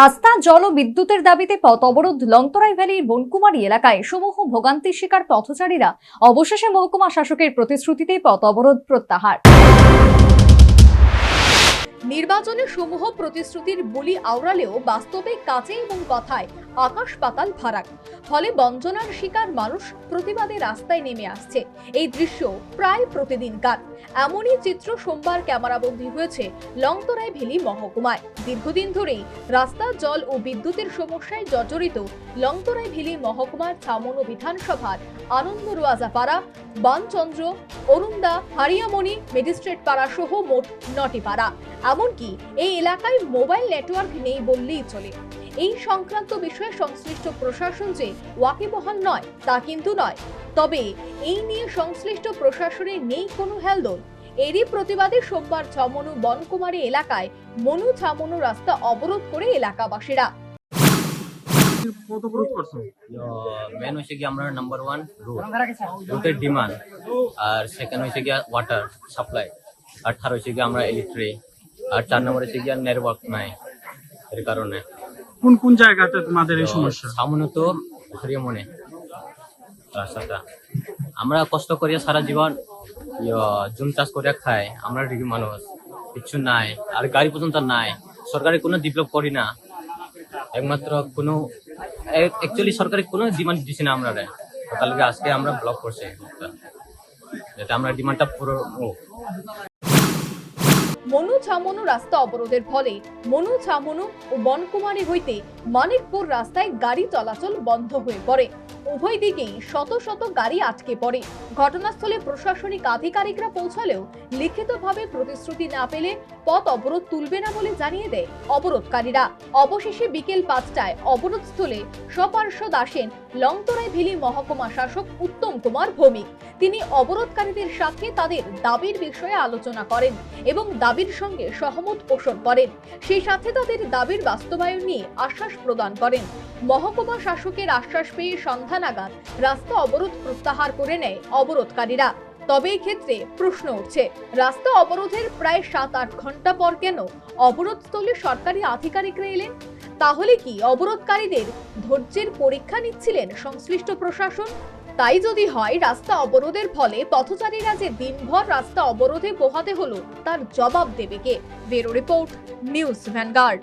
রাস্তা, জল ও বিদ্যুতের দাবিতে পথ অবরোধ লংতরাই ভ্যালির বনকুমারী এলাকায় সমূহ ভোগান্তির শিকার পথচারীরা। অবশেষে মহকুমা শাসকের প্রতিশ্রুতিতে পথ অবরোধ প্রত্যাহার। নির্বাচনে সমূহ প্রতিশ্রুতির বলি আওড়ালেও বাস্তবে কাজে এবং কথায় আকাশ পাতাল ফারাক। ফলে বঞ্চনার শিকার মানুষ প্রতিবাদে রাস্তায় নেমে আসছে। এই দৃশ্য প্রায় প্রতিদিনকার। এমনই চিত্র সোমবার ক্যামেরাবন্দী হয়েছে লংতরাই ভেলি মহকুমায়। দীর্ঘদিন ধরেই রাস্তা, জল ও বিদ্যুতের সমস্যায় জর্জরিত লংতরাই ভেলি মহকুমার ছামনো বিধানসভার আনন্দ রোয়াজাপাড়া বানচন্দ্র, অরুণদা, হারিয়ামণি ম্যাজিস্ট্রেট পাড়া সহ মোট নটি পাড়া। এমনকি এই এলাকায় মোবাইল নেটওয়ার্ক নেই বললেই চলে। এই সংক্রান্ত বিষয়ে সংশ্লিষ্ট প্রশাসন যে ওয়াকিবহাল নয় তা কিন্তু নয়। তবে এই নিয়ে সংশ্লিষ্ট প্রশাসনের নেই কোনো হেলদোল। এরই প্রতিবাদে সোমবার ছমনু বনকুমারী এলাকায় মনু ছামনু রাস্তা অবরোধ করে এলাকাবাসীরা। মেন হয়েছে কি আমরা নাম্বার ওয়ান রুট রুটের ডিমান্ড আর সেকেন্ড হয়েছে গিয়া ওয়াটার সাপ্লাই আর থার্ড হয়েছে গিয়া আমরা ইলেকট্রি আর চার নম্বর হয়েছে গিয়া নেটওয়ার্ক নাই এর কারণে। কোন কোন জায়গাতে তোমাদের এই সমস্যা? সামনে তো হরিয়ে মনে রাস্তাটা। আমরা কষ্ট করিয়া সারা জীবন জুম চাষ করিয়া খাই। আমরা রিগি মানুষ। কিচ্ছু নাই। আর গাড়ি পর্যন্ত নাই। সরকারি কোনো ডেভেলপ করি না। একমাত্র কোনো অ্যাকচুয়ালি সরকারি কোনো ডিমান্ড দিছি না আমরা তাহলে আজকে আমরা ব্লক করছি। যাতে আমরা ডিমান্ডটা পুরো মনু ছামনু রাস্তা অবরোধের ফলে মনু ছামনু ও বনকুমারী হইতে মানিকপুর রাস্তায় গাড়ি চলাচল বন্ধ হয়ে পড়ে। উভয় দিকেই শত শত গাড়ি আটকে পড়ে। ঘটনাস্থলে প্রশাসনিক আধিকারিকরা পৌঁছালেও লিখিতভাবে প্রতিশ্রুতি না পেলে পথ অবরোধ তুলবে না বলে জানিয়ে দেয় অবরোধকারীরা। অবশেষে বিকেল পাঁচটায় অবরোধস্থলে সপার্ষদ আসেন লংতরাই ভেলি মহকুমা শাসক উত্তম কুমার ভৌমিক। তিনি অবরোধকারীদের সাথে তাদের দাবির বিষয়ে আলোচনা করেন এবং দাবির সঙ্গে সহমত পোষণ করেন। সেই সাথে তাদের দাবির বাস্তবায়ন নিয়ে আশ্বাস প্রদান করেন। মহকুমা শাসকের আশ্বাস পেয়ে সন্ধ্যা নাগাদ রাস্তা অবরোধ প্রত্যাহার করে নেয় অবরোধকারীরা। তবে এই ক্ষেত্রে প্রশ্ন উঠছে, রাস্তা অবরোধের প্রায় সাত আট ঘণ্টা পর কেন অবরোধস্থলে সরকারি আধিকারিকরা এলেন? তাহলে কি অবরোধকারীদের ধৈর্যের পরীক্ষা নিচ্ছিলেন সংশ্লিষ্ট প্রশাসন? তাই যদি হয়, রাস্তা অবরোধের ফলে পথচারীরা যে দিনভর রাস্তা অবরোধে পোহাতে হলো, তার জবাব দেবে কে? Bureau report, news Vanguard.